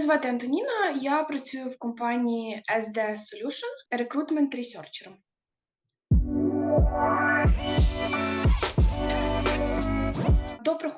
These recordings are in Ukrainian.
Звати Антоніна. Я працюю в компанії SD Solution рекрутмент ресерчером.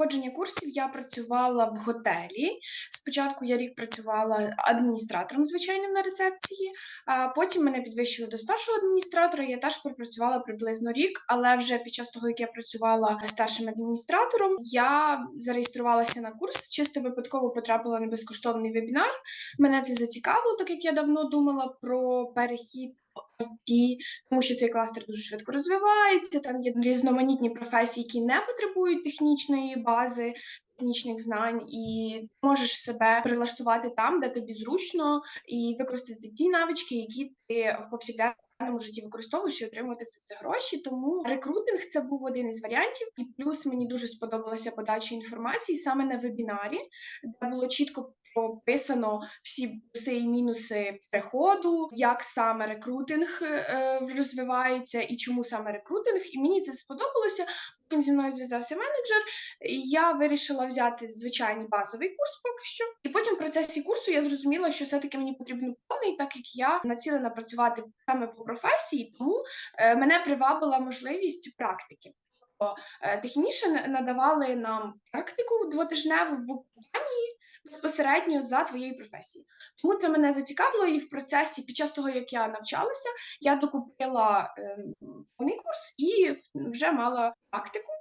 Проходження курсів я працювала в готелі. Спочатку я рік працювала адміністратором, звичайним на рецепції, а потім мене підвищили до старшого адміністратора. Я теж пропрацювала приблизно рік, але вже під час того, як я працювала старшим адміністратором, я зареєструвалася на курс. Чисто випадково потрапила на безкоштовний вебінар. Мене це зацікавило, так як я давно думала про перехід. IT, тому що цей кластер дуже швидко розвивається. Там є різноманітні професії, які не потребують технічної бази, технічних знань, і можеш себе прилаштувати там, де тобі зручно, і використати ті навички, які ти в повсякденному житті використовуєш і отримувати за це гроші. Тому рекрутинг це був один із варіантів, і плюс мені дуже сподобалася подача інформації саме на вебінарі, де було чітко. Прописано всі плюси і мінуси переходу, як саме рекрутинг е, розвивається і чому саме рекрутинг. І мені це сподобалося. Потім зі мною зв'язався менеджер. і Я вирішила взяти звичайний базовий курс поки що. І потім в процесі курсу я зрозуміла, що все-таки мені потрібен повний, так як я націлена працювати саме по професії, тому е, мене привабила можливість практики. Тобто, е, Техніше надавали нам практику двотижневу в компанії безпосередньо за твоєю професією. Тому це мене зацікавило, і в процесі, під час того, як я навчалася, я докупила е, повний курс і вже мала практику.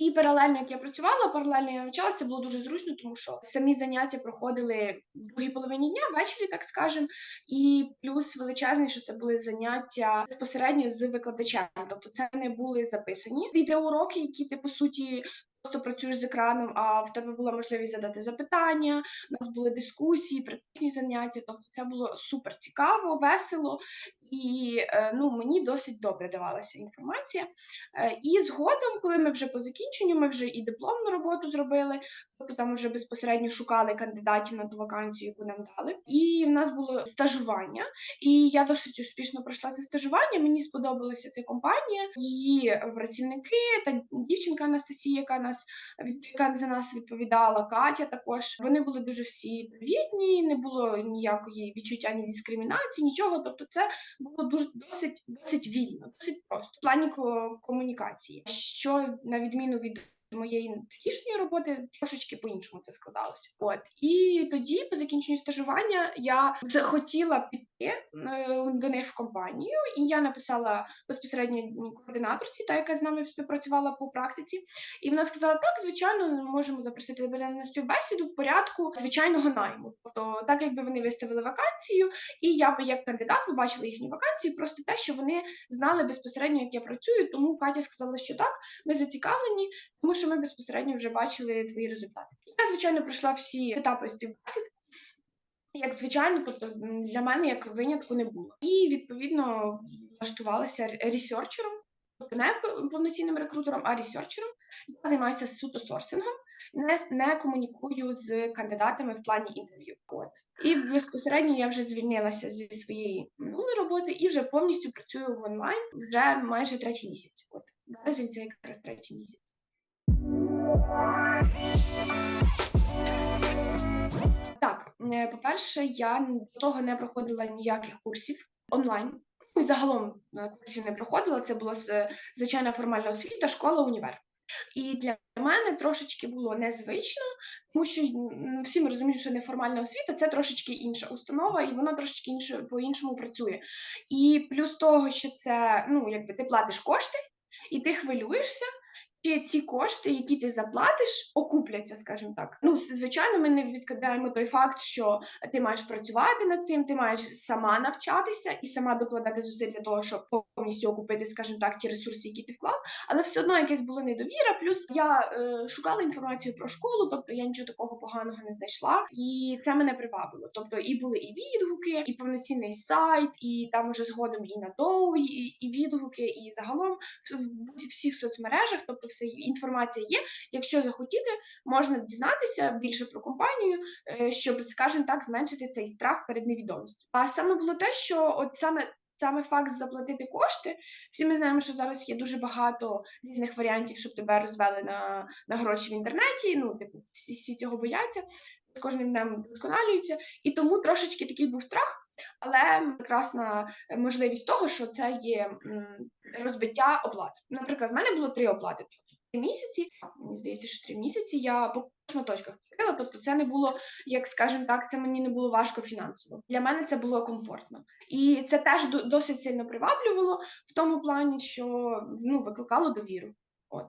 І паралельно, як я працювала, паралельно я навчалася, це було дуже зручно, тому що самі заняття проходили в другій половині дня, ввечері, так скажемо. І плюс величезний, що це були заняття безпосередньо з викладачем. Тобто це не були записані відеоуроки, які ти по суті просто працюєш з екраном, а в тебе була можливість задати запитання. У нас були дискусії, практичні заняття. Тобто це було супер цікаво, весело і е, ну мені досить добре давалася інформація. Е, і згодом, коли ми вже по закінченню, ми вже і дипломну роботу зробили, тобто там вже безпосередньо шукали кандидатів на ту вакансію, яку нам дали. І в нас було стажування, і я досить успішно пройшла це стажування. Мені сподобалася ця компанія, її працівники та дівчинка Анастасія, яка нас яка за нас відповідала, Катя. Також вони були дуже всі привітні, не було ніякої відчуття ні дискримінації, нічого. Тобто, це було дуже досить досить вільно, досить просто в плані комунікації, що на відміну від моєї тодішньої роботи трошечки по-іншому це складалося. От і тоді, по закінченню стажування, я захотіла піти е, до них в компанію, і я написала безпосередньо координаторці, та яка з нами співпрацювала по практиці, і вона сказала: так, звичайно, ми можемо запросити тебе на співбесіду в порядку звичайного найму. Тобто, так якби вони виставили вакансію, і я би як кандидат побачила їхні вакансії, просто те, що вони знали безпосередньо, як я працюю. Тому Катя сказала, що так, ми зацікавлені, тому що ми безпосередньо вже бачили твої результати. Я, звичайно, пройшла всі етапи співбесід. Як звичайно, тобто для мене як винятку не було. І відповідно влаштувалася ресерчером, тобто не повноцінним рекрутером, а ресерчером. Я займаюся суто сорсингом, не не комунікую з кандидатами в плані інтерв'ю. От і безпосередньо я вже звільнилася зі своєї минулої роботи і вже повністю працюю в онлайн вже майже третій місяць. От березень це якраз третій місяць. Так, е, по-перше, я до того не проходила ніяких курсів онлайн. Ну, загалом е, курсів не проходила. Це була звичайна формальна освіта, школа, універ. І для мене трошечки було незвично, тому що всі ми розуміємо, що неформальна освіта це трошечки інша установа, і вона трошечки інше по-іншому працює. І плюс того, що це ну якби ти платиш кошти, і ти хвилюєшся, чи ці кошти, які ти заплатиш, окупляться, скажімо так. Ну, звичайно, ми не відкидаємо той факт, що ти маєш працювати над цим, ти маєш сама навчатися і сама докладати зусиль для того, щоб повністю окупити, скажімо так, ті ресурси, які ти вклав. Але все одно якесь було недовіра. Плюс я е, шукала інформацію про школу, тобто я нічого такого поганого не знайшла, і це мене привабило. Тобто, і були і відгуки, і повноцінний сайт, і там уже згодом і на довгі, і, і відгуки, і загалом в всіх соцмережах, тобто все інформація є. Якщо захотіти, можна дізнатися більше про компанію, е, щоб, скажімо так, зменшити цей страх перед невідомістю. А саме було те, що от саме. Саме факт заплатити кошти. Всі ми знаємо, що зараз є дуже багато різних варіантів, щоб тебе розвели на на гроші в інтернеті. Ну, типу, всі, всі цього бояться. з кожним днем вдосконалюється, і тому трошечки такий був страх, але прекрасна можливість того, що це є розбиття оплат. Наприклад, в мене було три оплати. Три місяці, мені здається, що три місяці я по шматочках платила, тобто це не було, як скажемо так, це мені не було важко фінансово. Для мене це було комфортно. І це теж досить сильно приваблювало в тому плані, що ну, викликало довіру. От.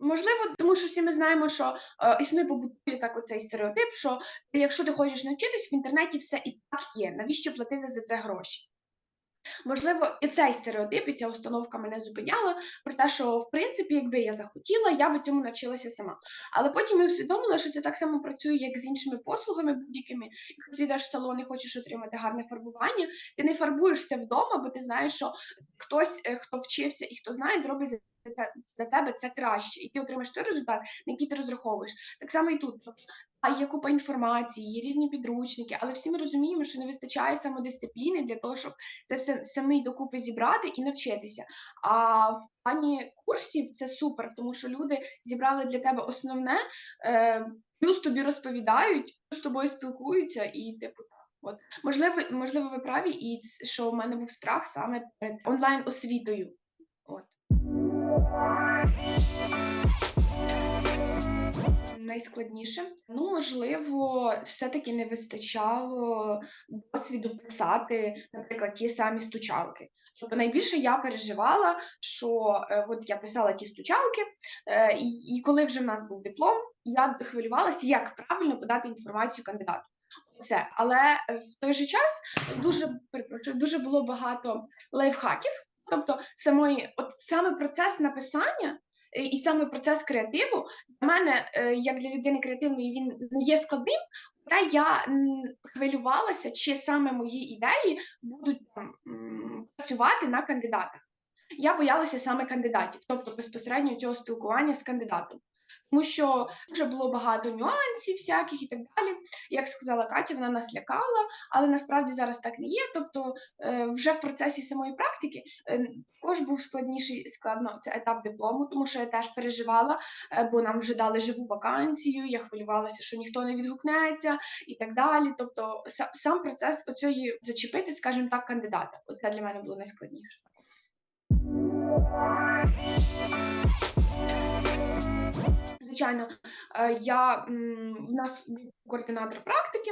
Можливо, тому що всі ми знаємо, що е, існує побутує так оцей стереотип, що якщо ти хочеш навчитись, в інтернеті все і так є. Навіщо платити за це гроші? Можливо, і цей стереотип, і ця установка мене зупиняла про те, що в принципі, якби я захотіла, я би цьому навчилася сама. Але потім я усвідомила, що це так само працює, як з іншими послугами будь-якими. Якщо ти йдеш в салон і хочеш отримати гарне фарбування, ти не фарбуєшся вдома, бо ти знаєш, що хтось, е, хто вчився і хто знає, зробить за тебе це краще, і ти отримаєш той результат, на який ти розраховуєш. Так само і тут. Є купа інформації, є різні підручники, але всі ми розуміємо, що не вистачає самодисципліни для того, щоб це все самі докупи зібрати і навчитися. А в плані курсів це супер, тому що люди зібрали для тебе основне, е, плюс тобі розповідають, плюс з тобою спілкуються, і типу. От можливо, можливо, ви праві, і що в мене був страх саме перед онлайн освітою. От. Найскладніше. Ну, можливо, все-таки не вистачало досвіду писати, наприклад, ті самі стучалки. Тобто найбільше я переживала, що е, от я писала ті стучалки, е, і, коли вже в нас був диплом, я хвилювалася, як правильно подати інформацію кандидату. Це, але е, в той же час дуже перепрошую, дуже було багато лайфхаків. Тобто, самої, от саме процес написання і саме процес креативу для мене, е, як для людини креативної, він не є складним, та я хвилювалася, чи саме мої ідеї будуть там, працювати на кандидатах. Я боялася саме кандидатів, тобто безпосередньо цього спілкування з кандидатом. Тому що дуже було багато нюансів всяких і так далі. Як сказала Катя, вона нас лякала, але насправді зараз так не є. Тобто, е, вже в процесі самої практики е, також був складніший складно це етап диплому, тому що я теж переживала, е, бо нам вже дали живу вакансію. Я хвилювалася, що ніхто не відгукнеться і так далі. Тобто, са- сам процес оцієї зачепити, скажімо так, кандидата. Це для мене було найскладніше. Звичайно, е, я в нас координатор практики.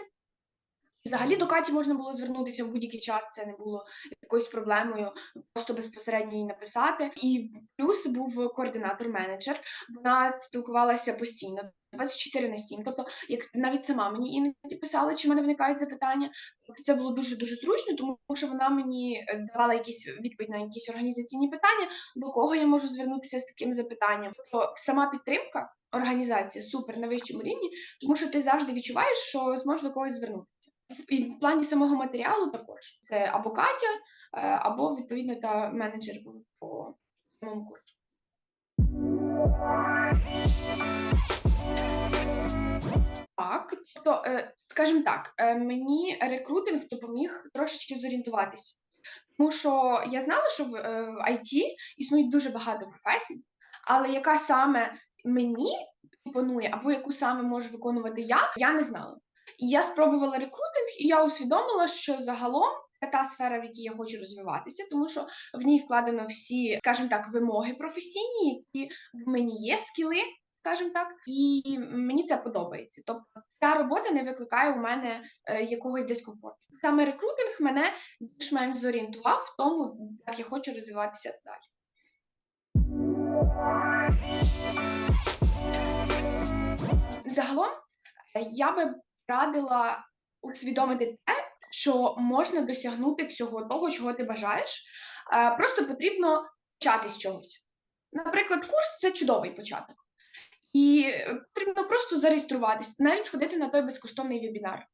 Взагалі до Каті можна було звернутися в будь-який час, це не було якоюсь проблемою, просто безпосередньо їй написати. І плюс був координатор-менеджер. Вона спілкувалася постійно 24 на 7. Тобто, як навіть сама мені іноді писала, чи в мене виникають запитання. Тобто це було дуже дуже зручно, тому що вона мені е, давала якісь відповідь на якісь організаційні питання, до кого я можу звернутися з таким запитанням. Тобто сама підтримка. Організація супер на вищому рівні, тому що ти завжди відчуваєш, що зможеш до когось звернутися. І в плані самого матеріалу також це або Катя, е, або відповідно та менеджер по- самому курсу. Так, тобто, е, скажімо так, е, мені рекрутинг допоміг трошечки зорієнтуватися. Тому що я знала, що в, IT існує дуже багато професій, але яка саме мені імпонує, або яку саме можу виконувати я, я не знала. І я спробувала рекрутинг, і я усвідомила, що загалом це та сфера, в якій я хочу розвиватися, тому що в ній вкладено всі, скажімо так, вимоги професійні, які в мені є скіли, скажімо так, і мені це подобається. Тобто ця робота не викликає у мене е, якогось дискомфорту. Саме рекрутинг мене більш-менш зорієнтував в тому, як я хочу розвиватися далі. Загалом е, я би радила усвідомити те, що можна досягнути всього того, чого ти бажаєш. Е, Просто потрібно почати з чогось. Наприклад, курс це чудовий початок. І потрібно просто зареєструватись, навіть сходити на той безкоштовний вебінар.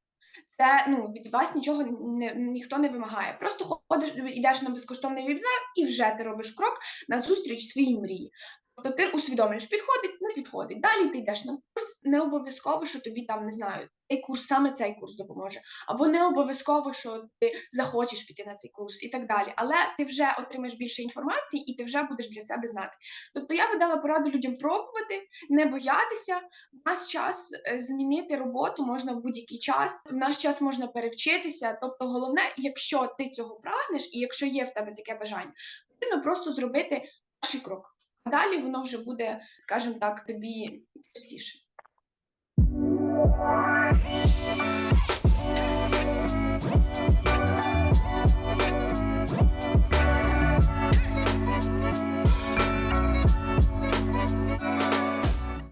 Це ну, від вас нічого не, ніхто не вимагає. Просто ходиш, йдеш на безкоштовний вебінар і вже ти робиш крок на зустріч своїй мрії. Тобто ти усвідомлюєш, підходить, не підходить. Далі ти йдеш на курс. Не обов'язково, що тобі там не знаю, цей курс саме цей курс допоможе, або не обов'язково, що ти захочеш піти на цей курс і так далі. Але ти вже отримаєш більше інформації і ти вже будеш для себе знати. Тобто я би дала пораду людям пробувати, не боятися. В наш час е, змінити роботу можна в будь-який час. В наш час можна перевчитися. Тобто, головне, якщо ти цього прагнеш, і якщо є в тебе таке бажання, потрібно просто зробити перший крок. Далі воно вже буде, скажімо так, тобі простіше.